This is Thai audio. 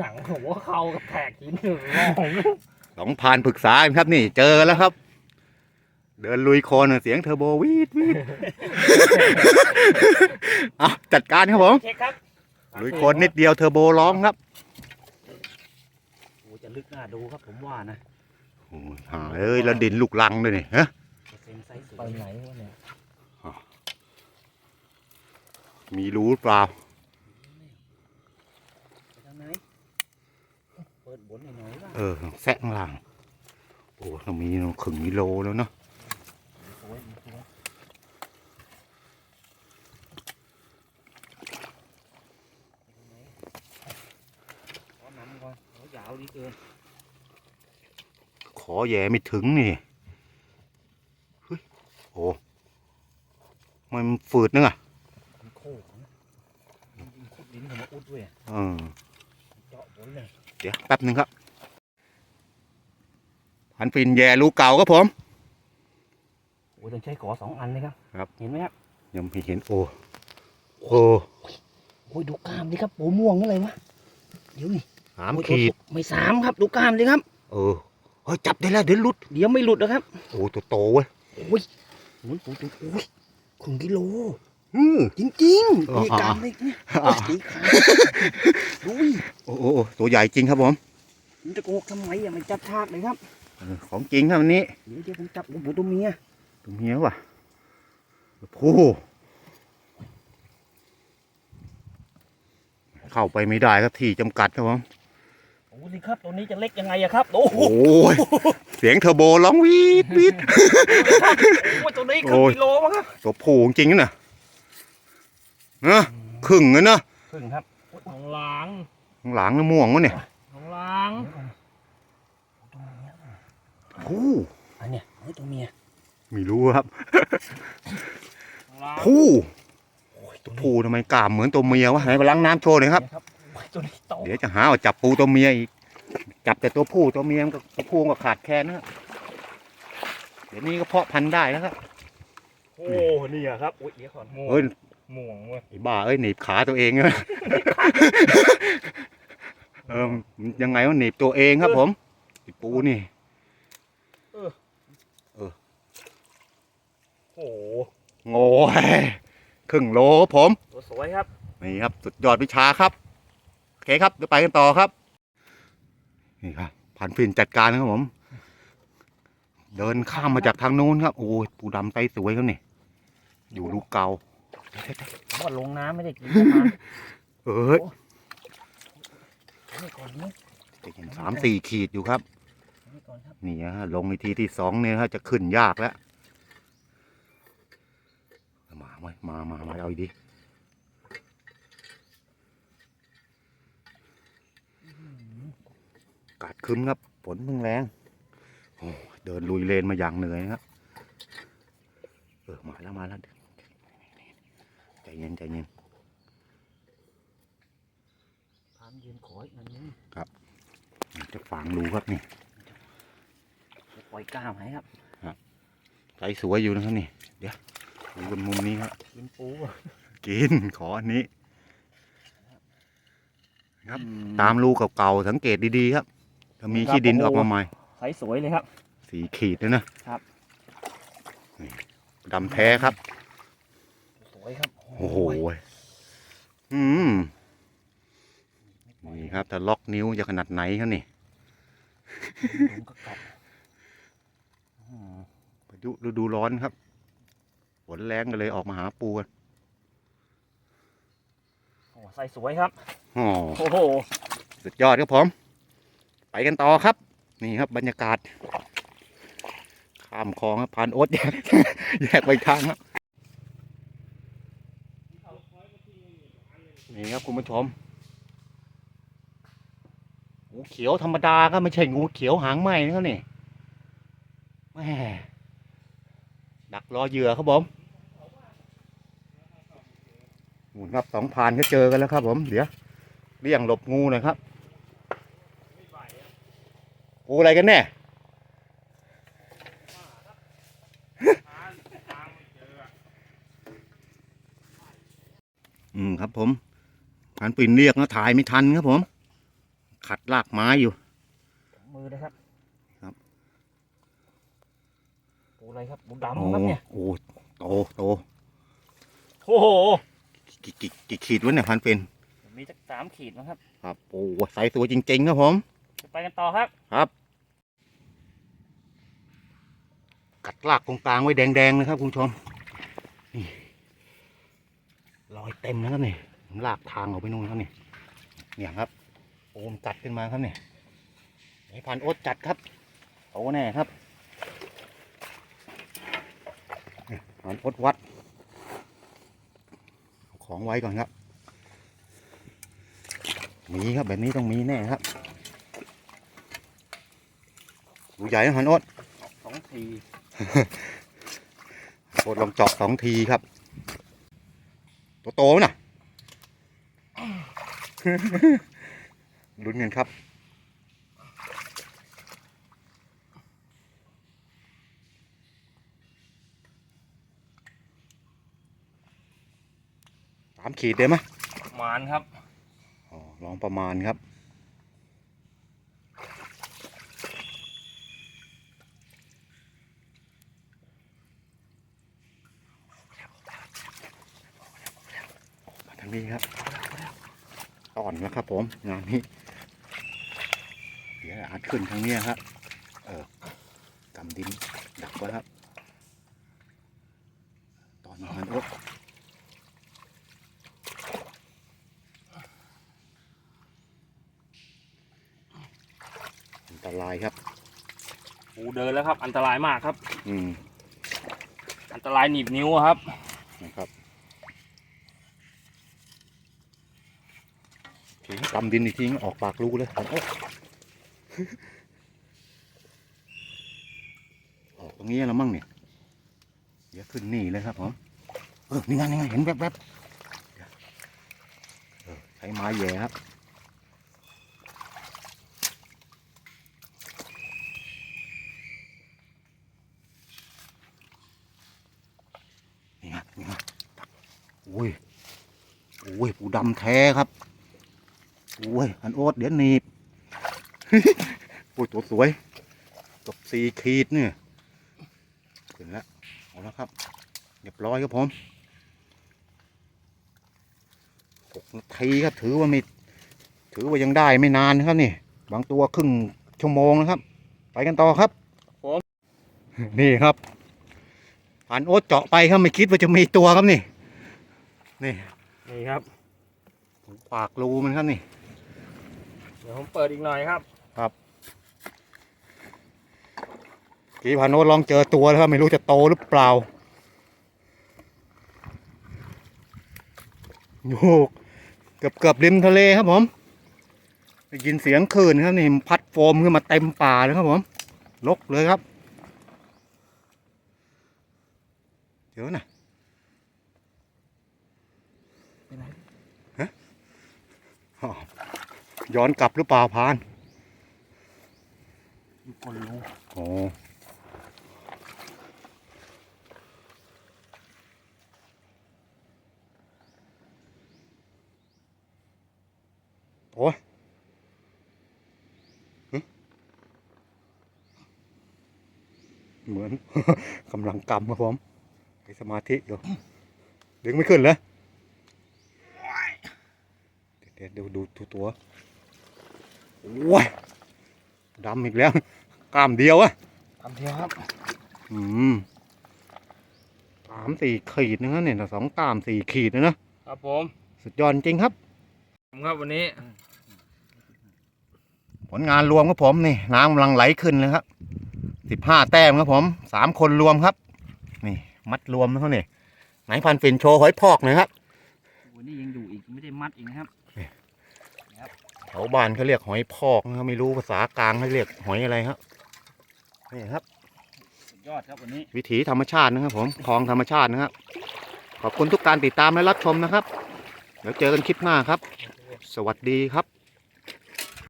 หนังหัวเข่ากับแตกหินหนึ่งมองสองพานปรึกษากันครับนี่เจอแล้วครับ เดินลุยโคลนเสียงเทอร์โบวีดวีดเอาจัดการครับผมเช็คครับลุยโคลนนิดเดียวเทอร์โบร้องครับโอ้จะลึกหน้าดูครับผมว่านะโอ้ยหาเอ้ยแล้วดินลูกลังด้วยนี่ฮะเซ็นไซส์ไปไหนวะเนี่ยมีรู้หรือเปล่าไปทางไหนเปิดบนหน่อยๆว่าเออแซะข้างล่าง โอ้เรามีขึงกิโลแล้วเนาะสวยสวยขอนำก่อนเขายาวดีเกินขอแย่ไม่ถึงนี่เฮ้ยโอ้มันฝืดนึงอะมันโค้งนะมันยิงขุดดินผมมาอุดด้วยอะเออเจาะบนเลย เดี๋ยวแป๊บหนึ่งครับพันฟินแย่รูเก่าครับผมโอ้ยต้องใช้กอสองอันเลยครับ ครับ เห็นไหมครับยังไม่เห็นโอ้โอ้โอ้ยดูกล้ามดิครับปูม่วงนี่อะไรวะเดี๋ยวนี่สามโอ้ยขีดไม่สามครับ ดูกล้ามดิครับ เออเฮ้ยจับได้แล้วเดี๋ยวหลุดเดี๋ยวไม่หลุดนะครับโอ้ตัวโตเว้ยโอ้ยโอ้ยปูตัวโอ้ยครึ่งกิโล อือจริงอ๋อๆนี่กล้ามเล็กเนี่ยอะสีขาวดูดิโอ้โอ้โอ้ตัวใหญ่จริงครับผมมันจะโกหกทำไมอะมันจับชากเลยครับเออของจริงครับวันนี้เดี๋ยวเดี๋ยวผมจับโอ้โหตัวเมียตัวเมียว่ะโอ้โหเข้าไปไม่ได้ครับที่จำกัดครับผมโอ้สิครับตัวนี้จะเล็กยังไงอะครับ โอ้โหโอ้ยเสียงเทอร์โบร้องวีดวีดโอ้ยตัวนี้ครึ่โอ้งยกิโลมั้งครับตัวผูจริงๆนะ นะครึ่งเลยนะครึ่งครับโอ้ยของหลังข้างหลังนี่ม่วงวะเนี่ยของหลังตัวเมียโอ้อันเนี้ยโอ้ยตัวเมียไม่รู้ครับของหลังผูโอ้ยตัวนี้ผูทำไมกล้ามเหมือนตัวเมียวะไหนไปล้างน้ำโชว์หน่อยครับครับโอ้ยตัวนี้โตเดี๋ยวจะหาว่าจับปูตัวเมียอีก จับแต่ตัวผู้ตัวเมียมันก็ตัวผู้มันก็ขาดแคลนนะครับเดี๋ยวนี้ก็เพาะพันธุ์ได้แล้วครับ โอ้ นี่อะครับโอ้ยเดี๋ยวก่อนม่วเฮ้ย งม่วงเว้ยไอ้บ้าเอ้ยหนีบขาตัวเองเลยเออมันยังไงวะหนีบตัวเองครับผมไอ้ปูนี่โอ้โหโง่ครึ่งโลครับผม ตัวสวยครับ นี่ครับ สุดยอดวิชาครับโอเคครับเดี๋ยวไปกันต่อครับ นี่ครับผ่านฟินจัดการครับผม เดินข้ามมาจากทางนู้นครับ โอ้ยปูดำไตสวยครับนี่ อยู่ลูกเก่า ผมว่าลงน้ำไม่ได้กินประมาณเอ้ยนี่ก่อนนี่จะเห็นสามสี่ขีดอยู่ครับ นี่ก่อนครับนี่ฮะลงในทีที่สองเนี่ยฮะจะขึ้นยากแล้ว มาไหมมามามาเอาอีกดิกาดคึ้มครับฝนเพิ่งแรงโอ้เดินลุยเลนมาอย่างเหนื่อยครับ เออมาแล้วมาแล้ว ใจเย็นใจเย็นพามยืนขออีกอันนึงจะฝังรูครับนี่จะปล่อยกล้ามให้ครับใจสวยอยู่นะครับนี่ เดี๋ยวดูบนมุมนี้ครับกินปูกินขออันนี้ ครับ ตามรูเก่าๆสังเกตดีๆครับถ้ามีขี้ดินออกมาใหม่ใสสวยเลยครับ สีขีดเลยนะครับนี่ดำแท้ครับ สวยครับ โอ้โหอืมนี่ครับถ้าล็อกนิ้วจะขนาดไหนครับนี่ลุงก็กัดอืมพายุฤดูร้อนครับฝนแรงก็เลยออกมาหาปูกันโอ้ใส่สวยครับอ๋อโอ้โหสุดยอดครับผมไปกันต่อครับ นี่ครับบรรยากาศ ข้ามคลองครับผ่านโอ๊ตแยกแยกไปอีกทางครับ นี่ครับคุณผู้ชมงูเขียวธรรมดาก็ไม่ใช่งูเขียวหางไหมนะครับนี่แม่ดักรอเหยื่อครับผมหมุนครับสองพานก็เจอกันแล้วครับผม เดี๋ยวเลี่ยงหลบงูหน่อยครับงูอะไรกันแน่อืมครับผม พันปิ่นเรียกนะถ่ายไม่ทันครับผม ขัดลากไม้อยู่ มือนะครับ ครับปูอะไรครับปูดำครับเนี่ยโอ้โตโตโอ้โหกี่กี่กี่ขีดวะเนี่ยพันเป็นมีสักสามขีดนะครับ ครับโอ้ใส่ตัวจริงๆครับผมไปกันต่อครับครับ กัดลากตรงกลางไว้แดงๆนะครับคุณผู้ชมนี่รอยเต็มนะครับนี่ผม ลากทางออกไปนู่นครับนี่เนี่ยครับ โอมจัดขึ้นมาครับเนี่ยไอ้พันโอ๊ตจัดครับโตแน่ครับนี่พันโอ๊ตวัดเอาของไว้ก่อนครับมีครับแบบนี้ต้องมีแน่ครับดูใหญ่นะพันโอ๊ตสองทีโอ๊ตลองเจาะสองทีครับโตๆไหมน่ะ ลุ้นกันครับ สามขีดได้ไหมหมานครับอ๋อลองประมาณครับมาทางนี้ครับ อ่อนแล้วครับผมงานนี้เดี๋ยวอาจขึ้นทางเนี้ยครับ เออกำดินดักไว้ครับ ตอนมันโอ๊กอันตรายครับปูเดินแล้วครับ อันตรายมากครับ อืม อันตรายหนีบนิ้วอะครับนะครับทิ้ง กำดินอีกทีออกปากรูเลยอออกตรงนี้แล้วมั้งเนี่ยเดี๋ยวขึ้นนี่เลยครับผมเออนี่ไงนี่ไงเห็นแวบๆใช้ไม้แย่ครับนี่ไงนี่ไงโอ้ยโอ้ยปูดำแท้ครับ โอ้ยอันโอ๊ตเดี๋ยวหนีบโอ้ยตัวสวยเกับสี่ขีดเนี่ยขึ้นแล้วเอาแล้วครับเรียบร้อยครับผมหกนาทีครับถือว่าไม่ถือว่ายังได้ไม่นานนะครับนี่ บางตัวครึ่งชั่วโมงนะครับ ไปกันต่อครับผมนี่ครับผ่านโอ๊ตเจาะไปครับไม่คิดว่าจะมีตัวครับนี่ นี่นี่ครับปากรูมันครับนี่ เดี๋ยวผมเปิดอีกหน่อยครับ ครับกี่ผ่านโอ๊ตลองเจอตัวแล้วครับไม่รู้จะโตหรือเปล่าโยกเกือบเกือบริมทะเลครับผมได้ยินเสียงคลื่นครับนี่พัดโฟมขึ้นมาเต็มป่าเลยครับผมลกเลยครับ เดี๋ยวนะ ไปไหน อ้าว ย้อนกลับหรือเปล่าพานอยู่คนรู้โอ้โอ้หึเหมือนกำลังกำครับผมไอสมาธิอยู่ดึงไม่ขึ้นเลยเดี๋ยวดูดูดูตัว โอ้ยดำอีกแล้วกล้ามเดียวอะทำเทียครับ อืมสามสี่ขีดนะครับเนี่ยสองกล้ามสี่ขีดนะนะครับผมสุดยอดจริงครับผมครับวันนี้ ผลงานรวมครับผมนี่น้ำกำลังไหลขึ้นเลยครับสิบห้าแต้มครับผมสามคนรวมครับ นี่ มัดรวมนะครับนี่ไหนพันฟินโชว์หอยพอกหนะครับวันนี้ยังอยู่อีกไม่ได้มัดอีกนะครับ แถวบ้านเขาเรียกหอยพอกนะครับไม่รู้ภาษากลางเขาเรียกหอยอะไรครับนี่ครับสุดยอดครับวันนี้ วิถีธรรมชาตินะครับผมคลองธรรมชาตินะครับขอบคุณทุกการติดตามและรับชมนะครับเดี๋ยวเจอกันคลิปหน้าครับ สวัสดีครับ